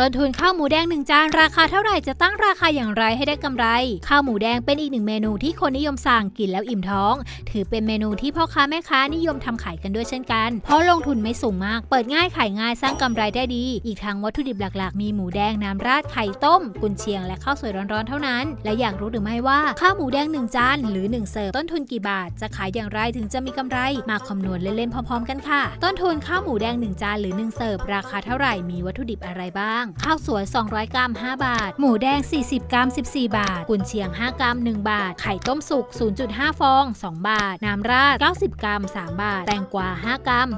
ต้นทุนข้าวหมูแดง 1 จานราคาเท่าไหร่จะตั้งราคาอย่างไรให้ได้กำไร ข้าวหมูแดงเป็นอีกหนึ่งเมนูที่คนนิยมสั่งกินแล้วอิ่มท้อง ถือเป็นเมนูที่พ่อค้าแม่ค้านิยมทำขายกันด้วยเช่นกัน เพราะลงทุนไม่สูงมาก เปิดง่ายขายง่ายสร้างกำไรได้ดี อีกทั้งวัตถุดิบหลักๆ มีหมูแดงน้ำราดไข่ต้ม กุนเชียงและข้าวสวยร้อนๆเท่านั้น และอยากรู้หรือไม่ว่าข้าวหมูแดง 1 จานหรือ 1 เสิร์ฟต้นทุนกี่บาท จะขายอย่างไรถึงจะมีกำไร มาคำนวณเล่นๆพร้อม ๆ กันค่ะ ต้นทุนข้าวหมูแดง 1 จานหรือ 1 เสิร์ฟราคาเท่าไหร่มีวัตถุดิบอะไรบ้างข้าวสวย 200 กรัม 5 บาท หมูแดง 40 กรัม 14 บาท กุนเชียง 5 กรัม 1 บาท ไข่ต้มสุก 0.5 ฟอง 2 บาท น้ำราด 90 กรัม 3 บาท แตงกวา 5 กรัม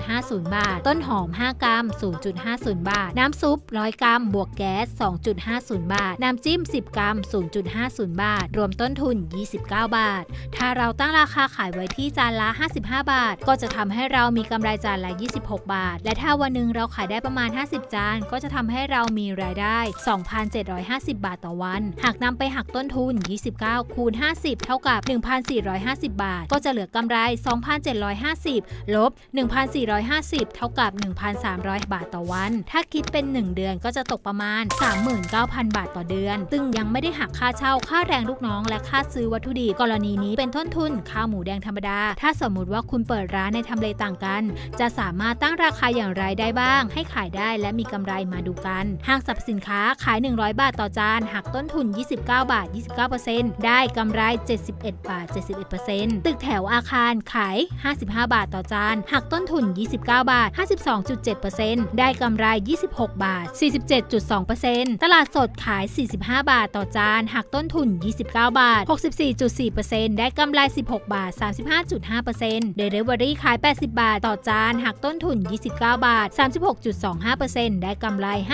0.50 บาท ต้นหอม 5 กรัม 0.50 บาท น้ำซุป 100 กรัม บวกแก๊ส 2.50 บาท น้ำจิ้ม 10 กรัม 0.50 บาท รวมต้นทุน 29 บาท ถ้าเราตั้งราคาขายไว้ที่จานละ 55 บาท ก็จะทำให้เรามีกำไรจานละ 26 บาท และถ้าวันหนึ่งเราขายได้ประมาณ 50 จาน ก็จะทำให้ให้เรามีรายได้ 2,750 บาทต่อวัน หากนำไปหักต้นทุน 29 คูณ 50 เท่ากับ 1,450 บาท ก็จะเหลือกำไร 2,750 ลบ 1,450 เท่ากับ 1,300 บาทต่อวัน ถ้าคิดเป็น 1 เดือนก็จะตกประมาณ 39,000 บาทต่อเดือน ซึ่งยังไม่ได้หักค่าเช่า ค่าแรงลูกน้อง และค่าซื้อวัตถุดิบ กรณีนี้เป็นต้นทุนข้าวหมูแดงธรรมดา ถ้าสมมุติว่าคุณเปิดร้านในทำเลต่างกัน จะสามารถตั้งราคาอย่างไรได้บ้าง ให้ขายได้และมีกำไรมาดูกัน ห้างสรรพสินค้าขาย 100 บาทต่อจาน หักต้นทุน 29 บาท 29%ได้กำไร 71 บาท 71%ตึกแถวอาคารขาย 55 บาทต่อจาน หักต้นทุน 29 บาท 52.7%ได้กำไร 26 บาท 47.2%ตลาดสดขาย 45 บาทต่อจาน หักต้นทุน 29 บาท 64.4%ได้กำไร 16 บาท 35.5% Delivery ขาย 80 บาทต่อจาน หักต้นทุน 29 บาท 36.25%ได้กำไร 5